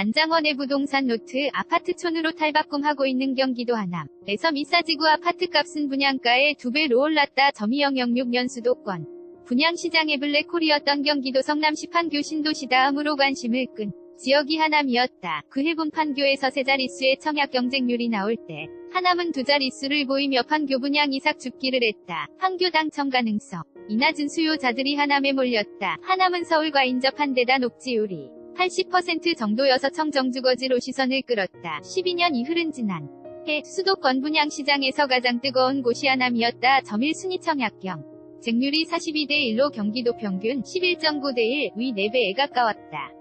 안장원의 부동산 노트 아파트촌으로 탈바꿈하고 있는 경기도 하남에서 미사지구 아파트값은 분양가의 2배로 올랐다. 점이006년 수도권 분양시장의 블랙홀이었던 경기도 성남시 판교 신도시 다음으로 관심을 끈 지역이 하남이었다. 그해 본 판교에서 세 자릿수의 청약 경쟁률이 나올 때 하남은 두 자릿수를 보이며 판교 분양 이삭 죽기를 했다. 판교 당첨 가능성 이 낮은 수요자들이 하남에 몰렸다. 하남은 서울과 인접한 데다 녹지율이 80% 정도여서 청정주거지로 시선을 끌었다. 12년 이 흐른 지난 해 수도권 분양시장에서 가장 뜨거운 곳이 하남이었다. 점일 순위 청약경 쟁률이 42대 1로 경기도 평균 11.9대 1, 위 4배에 가까웠다.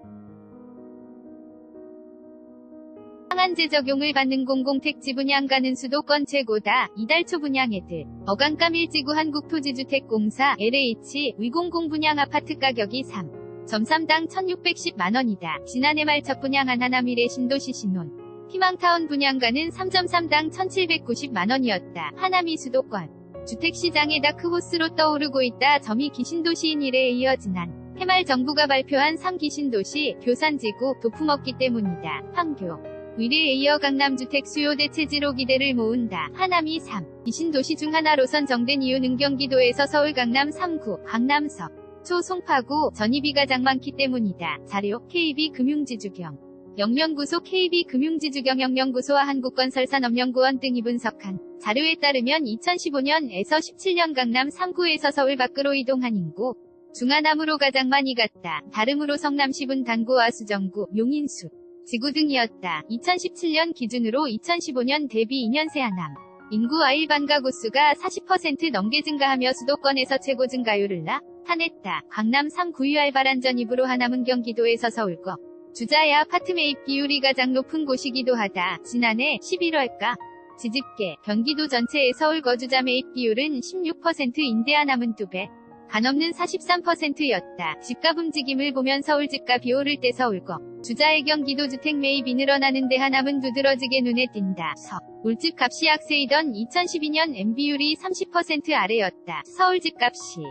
상한제 적용을 받는 공공택지 분양가는 수도권 최고다. 이달 초 분양해들 어간감 일지구 한국토지주택공사 LH 위공공 분양 아파트 가격이 3. 점삼당 1610만원이다. 지난해 말첫 분양한 하나미래 신도시 신혼 희망타운 분양가는 3.3당 1790만원이었다. 하남이 수도권 주택시장의 다크호스로 떠오르고 있다. 점이 기신도시인 일에 이어 지난 해말 정부가 발표한 3기신도시 교산지구 도품없기 때문이다. 판교 위례에 이어 강남주택 수요 대체지로 기대를 모은다. 하남이 3. 기신도시 중 하나로 선 정된 이유는 경기도에서 서울 강남 3구, 강남석, 초 송파구, 전입이 가장 많기 때문이다. 자료, KB금융지주경. 영명구소 KB금융지주경 영명구소와 한국건설산업연구원 등이 분석한 자료에 따르면 2015년에서 17년 강남 3구에서 서울 밖으로 이동한 인구 중하남으로 가장 많이 갔다. 다름으로 성남시분 단구와 수정구, 용인수, 지구 등이었다. 2017년 기준으로 2015년 대비 2년새 하남 인구와 일반 가 구 수가 40% 넘게 증가하며 수도권에서 최고 증가율을 나 타냈다. 강남 3구유 알바란 전입으로 하남은 경기도에서 서울거 주자의 아파트 매입 비율이 가장 높은 곳이기도 하다. 지난해 11월가 지집계 경기도 전체의 서울 거주자 매입 비율은 16%인데 하남은 2배 한없는 43%였다. 집값 움직임을 보면 서울 집값이 오를 때 서울거 주자의 경기도 주택 매입이 늘어나는데 하남은 두드러지게 눈에 띈다. 서 울집 값이 약세이던 2012년 MB율이 30% 아래였다. 서울 집값이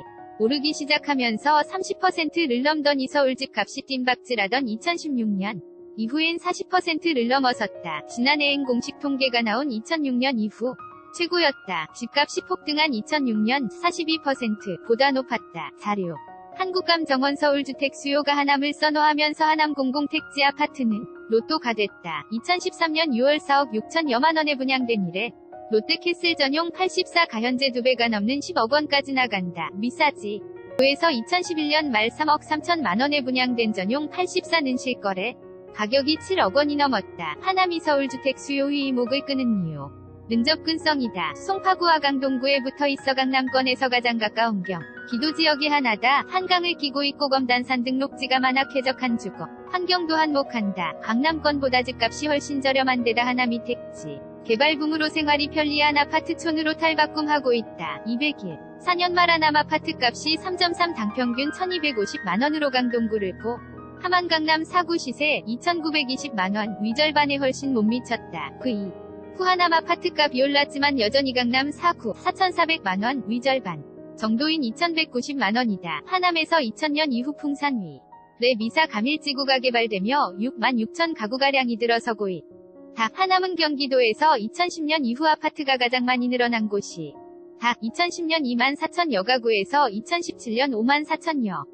오르기 시작하면서 30%를 넘던 이 서울 집 값이 뜀박질하던 2016년 이후엔 40%를 넘어섰다. 지난해엔 공식 통계가 나온 2006년 이후 최고였다. 집값이 폭등한 2006년 42%보다 높았다. 자료 한국감 정원 서울주택 수요가 하남을 선호하면서 하남 공공택지 아파트는 로또가 됐다. 2013년 6월 4억 6천여만 원에 분양된 이래 롯데캐슬 전용 84가 현재 2배가 넘는 10억 원까지 나간다. 미사지. 도에서 2011년 말 3억 3천만 원에 분양된 전용 84는 실거래. 가격이 7억 원이 넘었다. 하남이 서울주택 수요의 이목을 끄는 이유. 능접근성이다. 송파구와 강동구에 붙어 있어 강남권에서 가장 가까운 경. 기도 지역이 하나다. 한강을 끼고 있고 검단산 등 녹지가 많아 쾌적한 주거. 환경도 한몫한다. 강남권보다 집값이 훨씬 저렴한 데다 하남이 택지. 개발붐으로 생활이 편리한 아파트촌으로 탈바꿈하고 있다. 200일. 4년 말 하남 아파트값이 3.3 당평균 1250만원으로 강동구를 고 하만 강남 4구 시세 2920만원 위절반에 훨씬 못 미쳤다. 그2. 후하남 아파트값이 올랐지만 여전히 강남 4구 4,400만원 위절반 정도인 2,190만원이다. 하남에서 2000년 이후 풍산위 내 미사 감일지구가 개발되며 6만 6천 가구가량이 들어서고 있다. 하남은 경기도에서 2010년 이후 아파트가 가장 많이 늘어난 곳이 다 2010년 2만 4천 여 가구에서 2017년 5만 4천 여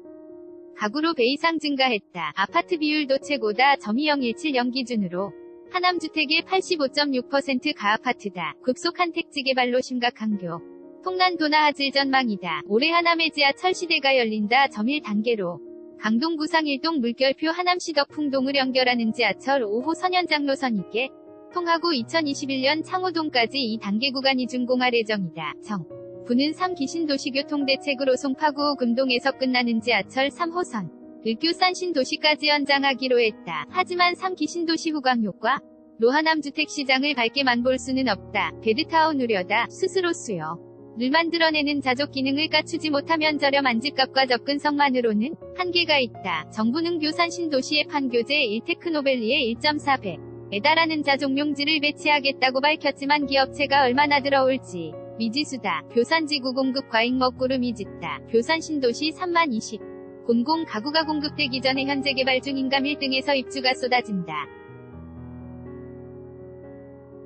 가구로 배 이상 증가했다. 아파트 비율도 최고다. 점이 017년 기준으로 하남주택의 85.6% 가아파트다. 급속한 택지 개발로 심각한 교. 통난도나 하질 전망이다. 올해 하남의 지하철 시대가 열린다. 점일 단계로. 강동 구상 일동 물결표 하남시 덕풍동을 연결하는 지하철 5호 선연장 노선이게 통하고 2021년 창호동까지 이 단계 구간이 준공할 예정이다. 정. 부는 3기신 도시교통대책으로 송파구 금동에서 끝나는 지하철 3호선. 을교산 신도시까지 연장하기로 했다. 하지만 3기 신 도시 후광 효과 로 하남 주택시장을 밝게 만 볼 수는 없다. 베드타운 우려다. 스스로 수요. 를 만들어내는 자족 기능을 갖추지 못하면 저렴한 집값과 접근성만으로는 한계가 있다. 정부는 교산 신도시의 판교제 1테크노벨리에 1.4배 에 달하는 자족용지를 배치하겠다고 밝혔지만 기업체가 얼마나 들어올지 미지수다. 교산지구 공급 과잉 먹구름이 짙다. 교산 신도시 3만 20 공공 가구가 공급되기 전에 현재 개발 중인 감 1등에서 입주가 쏟아진다.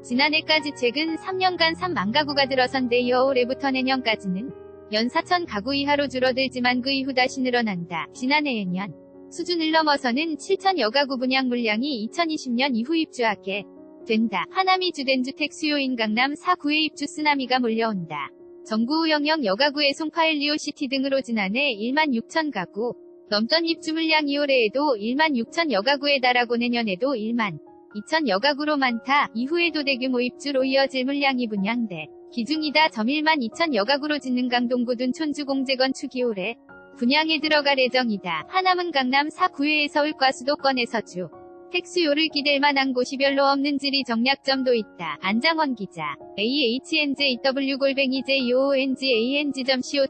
지난해까지 최근 3년간 3만 가구가 들어선데 올해부터 내년까지는 연 4천 가구 이하로 줄어들지만 그 이후 다시 늘어난다. 지난해에 년 수준을 넘어서는 7천여 가구 분양 물량이 2020년 이후 입주하게 된다. 하남이 주된 주택 수요인 강남 4구에 입주 쓰나미가 몰려온다. 정구 영역 여가구의 송파일리오 시티 등으로 지난해 1만 6천 가구 넘던 입주 물량이 올해에도 1만 6천 여가구에 달하고 내년에도 1만 2천 여가구로 많다. 이후에도 대규모 입주로 이어질 물량이 분양돼. 기중이다. 점 1만 2천 여가구로 짓는 강동구둔 촌주공제 건축이 올해 분양에 들어갈 예정이다. 하남은 강남 4구회의 서울과 수도권에서 주 택수요를 기댈 만한 곳이 별로 없는 지리 정략점도 있다. 안장원 기자. ahnjw 골뱅이 j o o n g a n g.co.